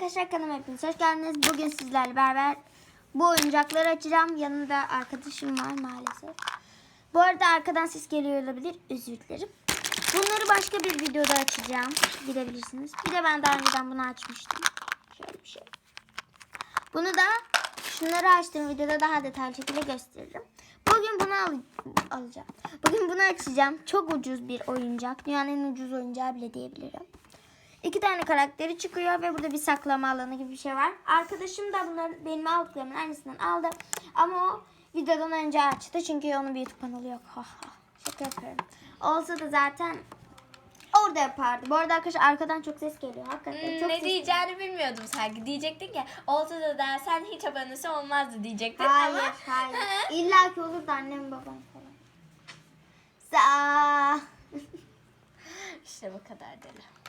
arkadaşlar kanalıma hepiniz hoş geldiniz. Bugün sizlerle beraber bu oyuncakları açacağım. Yanımda arkadaşım var maalesef. Bu arada arkadan ses geliyor olabilir. Özür dilerim. Bunları başka bir videoda açacağım. Gidebilirsiniz. Bir de ben daha önceden bunu açmıştım. Şöyle bir şey. Bunu da şunları açtığım videoda daha detaylı şekilde gösteririm. Bugün bunu al alacağım. Bugün bunu açacağım. Çok ucuz bir oyuncak. Dünyanın en ucuz oyuncağı bile diyebilirim. İki tane karakteri çıkıyor ve burada bir saklama alanı gibi bir şey var. Arkadaşım da bunları benim aldıklarımın aynısından aldı. Ama o videodan önce açtı çünkü onun bir YouTube kanalı yok. Ha ha. Şaka yapıyorum. Olsa da zaten orada yapardı. Bu arada arkadaşlar arkadan çok ses geliyor. Hakikaten çok ne ses diyeceğini bilmiyordum sanki. Diyecektin ki ortada dersen hiç abonesi olmazdı diyecektin Hayır, ama hayır. İlla ki olur da annem babam falan. Sa işte bu kadar deli.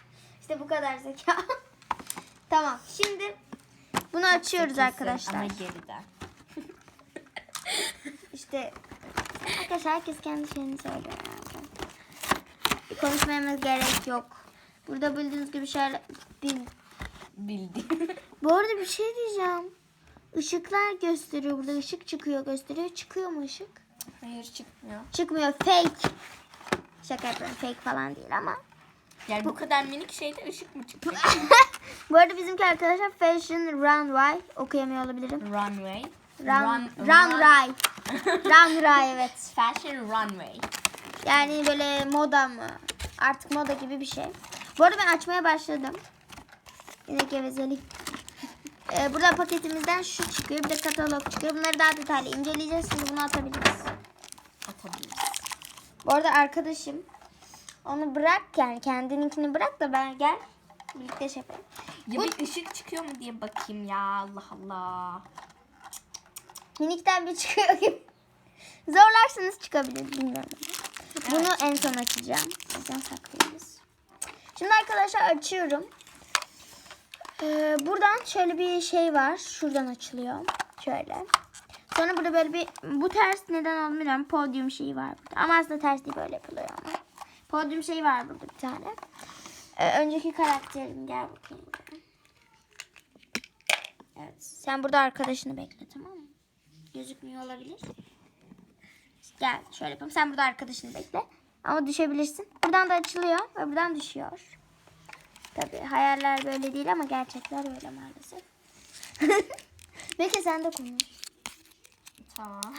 İşte bu kadar zeka. tamam. Şimdi bunu açıyoruz arkadaşlar. Ama geriden. İşte arkadaşlar herkes kendi şeyini söylüyor. konuşmamız gerek yok. Burada bildiğiniz gibi şeyler... Bil... Bildim. Bu arada bir şey diyeceğim. Işıklar gösteriyor burada. ışık çıkıyor gösteriyor. Çıkıyor mu ışık? Hayır çıkmıyor. Çıkmıyor. Fake. Şaka yapıyorum. Fake falan değil ama. Yani bu kadar minik şeyde ışık mı çıkıyor? Bu arada bizimki arkadaşlar Fashion Runway okuyamıyor olabilirim. runway. Run, runway. runway evet. Fashion runway. Yani böyle moda mı? Artık moda gibi bir şey. Bu arada ben açmaya başladım. Yine gevezelik. Ee, burada paketimizden şu çıkıyor. Bir de katalog çıkıyor. Bunları daha detaylı inceleyeceğiz. Şimdi bunu atabiliriz. Atabiliriz. Bu arada arkadaşım onu bırak yani kendininkini bırak da ben gel. Birlikte şey yapalım. Ya bir ışık çıkıyor mu diye bakayım ya Allah Allah. Minikten bir çıkıyor gibi. Zorlarsanız çıkabilir bilmiyorum. Bunu en son açacağım. Sizden saklıyoruz. Şimdi arkadaşlar açıyorum. Ee, buradan şöyle bir şey var. Şuradan açılıyor. Şöyle. Sonra burada böyle bir bu ters neden bilmiyorum. Podyum şeyi var burada. Ama aslında ters değil böyle yapılıyor ama. Podyum şeyi var burada bir tane. Ee, önceki karakterim gel bakayım. Evet. Sen burada arkadaşını bekle tamam mı? Gözükmüyor olabilir. Gel şöyle yapalım. Sen burada arkadaşını bekle. Ama düşebilirsin. Buradan da açılıyor ve buradan düşüyor. Tabii hayaller böyle değil ama gerçekler öyle maalesef. Belki sen de konuş. Tamam.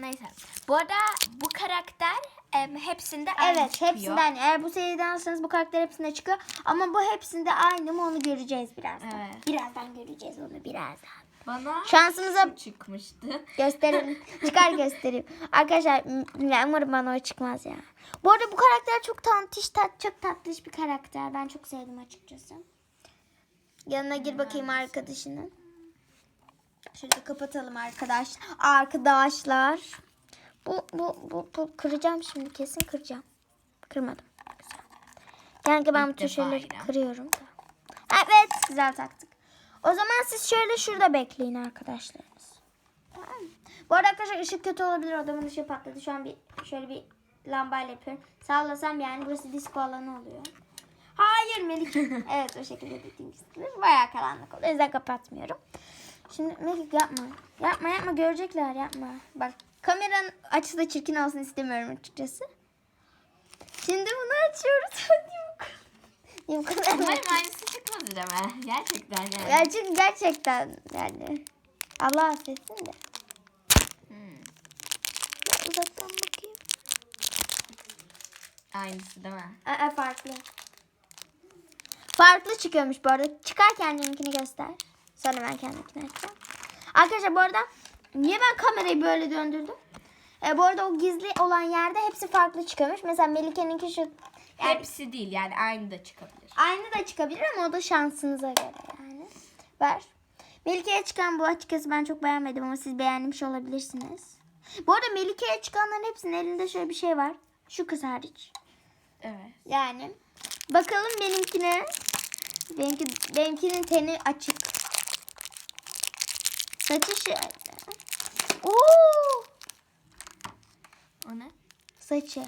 Neyse. Bu arada bu karakter em, hepsinde aynı Evet çıkıyor. hepsinden. Eğer bu seriden alırsanız bu karakter hepsinde çıkıyor. Ama bu hepsinde aynı mı onu göreceğiz birazdan. Evet. Birazdan göreceğiz onu birazdan. Bana Şansımıza şu çıkmıştı. Gösterelim. Çıkar göstereyim. Arkadaşlar m- umarım bana o çıkmaz ya. Bu arada bu karakter çok tantiş, tat, çok tatlış bir karakter. Ben çok sevdim açıkçası. Yanına gir bakayım arkadaşının. Şöyle kapatalım arkadaş. Arkadaşlar. Bu, bu, bu, bu kıracağım şimdi kesin kıracağım. Kırmadım. Güzel. Yani ben bu tür şeyleri kırıyorum da. Evet güzel taktık. O zaman siz şöyle şurada bekleyin arkadaşlarınız. Tamam? Bu arada arkadaşlar ışık kötü olabilir. Odamın ışığı patladı. Şu an bir şöyle bir lambayla yapıyorum. Sallasam yani burası disco alanı oluyor. Hayır Melik. evet o şekilde dediğim gibi. Bayağı karanlık oluyor. O yüzden kapatmıyorum. Şimdi Melik yapma. Yapma yapma görecekler yapma. Bak kameranın açısı da çirkin olsun istemiyorum açıkçası. Şimdi bunu açıyoruz. Niye bu kadar? Umarım aynısı çıkmadı deme. Gerçekten yani. Gerçek gerçekten yani. Allah affetsin de. Hmm. Ya uzaktan bakayım. Aynısı değil mi? Aa, farklı. Farklı çıkıyormuş bu arada. Çıkar kendininkini göster. Sonra ben kendimkini açacağım. Arkadaşlar bu arada niye ben kamerayı böyle döndürdüm? E, bu arada o gizli olan yerde hepsi farklı çıkıyormuş. Mesela Melike'ninki şu yani Hepsi değil yani aynı da çıkabilir. Aynı da çıkabilir ama o da şansınıza göre yani. Ver. Melike'ye çıkan bu açıkçası ben çok beğenmedim ama siz beğenmiş olabilirsiniz. Bu arada Melike'ye çıkanların hepsinin elinde şöyle bir şey var. Şu kız hariç. Evet. Yani bakalım benimkine. Benimki, benimkinin teni açık. Saçı şöyle. Oo! O ne? Saçı.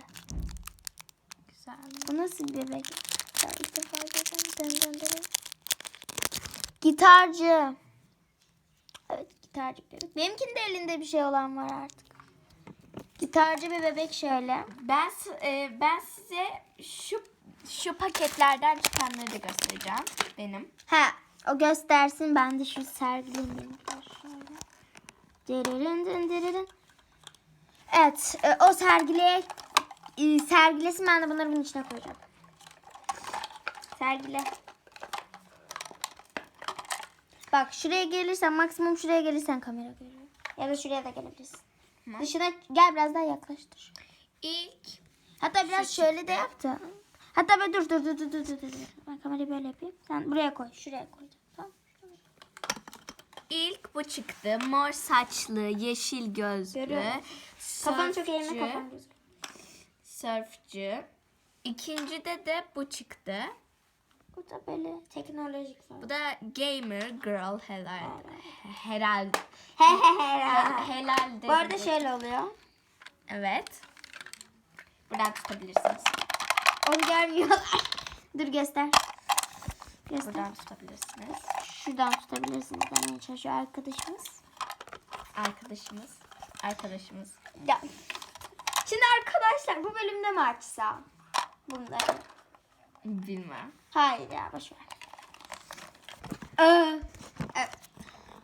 Güzel. Bu nasıl bir bebek? Ya ilk defa görüyorum. Dön dön dön. Gitarcı. Evet gitarcı bir bebek. Benimkinde elinde bir şey olan var artık. Gitarcı bir bebek şöyle. Ben e, ben size şu şu paketlerden çıkanları da göstereceğim benim. Ha o göstersin ben de şu sergileyim. Şöyle. Dırırın dın dırırın. Evet e, o sergile e, sergilesin ben de bunları bunun içine koyacağım. Sergile. Bak şuraya gelirsen maksimum şuraya gelirsen kamera görüyor. Ya da şuraya da gelebilirsin. Tamam. Dışına gel biraz daha yaklaştır. İlk Hatta biraz şöyle de yaptı. Hatta ben dur dur dur dur dur dur. dur. Ben kamerayı böyle yapayım. Sen buraya koy. Şuraya koy. İlk bu çıktı. Mor saçlı, yeşil gözlü. Görüyorum. Kafanı çok eğme sörfçü, kafan gözüküyor. Sörfçü. İkincide de bu çıktı. Bu da böyle teknolojik falan. Bu da gamer girl herhalde. Herhalde. He he he. he. Herhalde. Bu arada şöyle oluyor. Evet. Buradan tutabilirsiniz. Onu görmüyorlar. dur göster. Göster. Buradan tutabilirsiniz. Şuradan tutabilirsiniz demeye çalışıyor arkadaşımız. Arkadaşımız. Arkadaşımız. Ya. Şimdi arkadaşlar bu bölümde mi açsam? Bunları. Bilmem. Hayır ya boş ver. Ee, evet.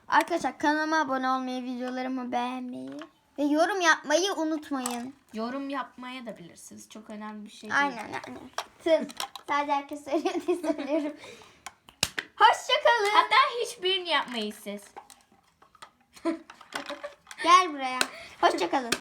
Arkadaşlar kanalıma abone olmayı, videolarımı beğenmeyi ve yorum yapmayı unutmayın. Yorum yapmaya da bilirsiniz. Çok önemli bir şey değil. Aynen aynen. Sadece herkes söylüyor diye söylüyorum. Hoşçakalın. Hatta hiçbirini yapmayız siz. Gel buraya. Hoşçakalın.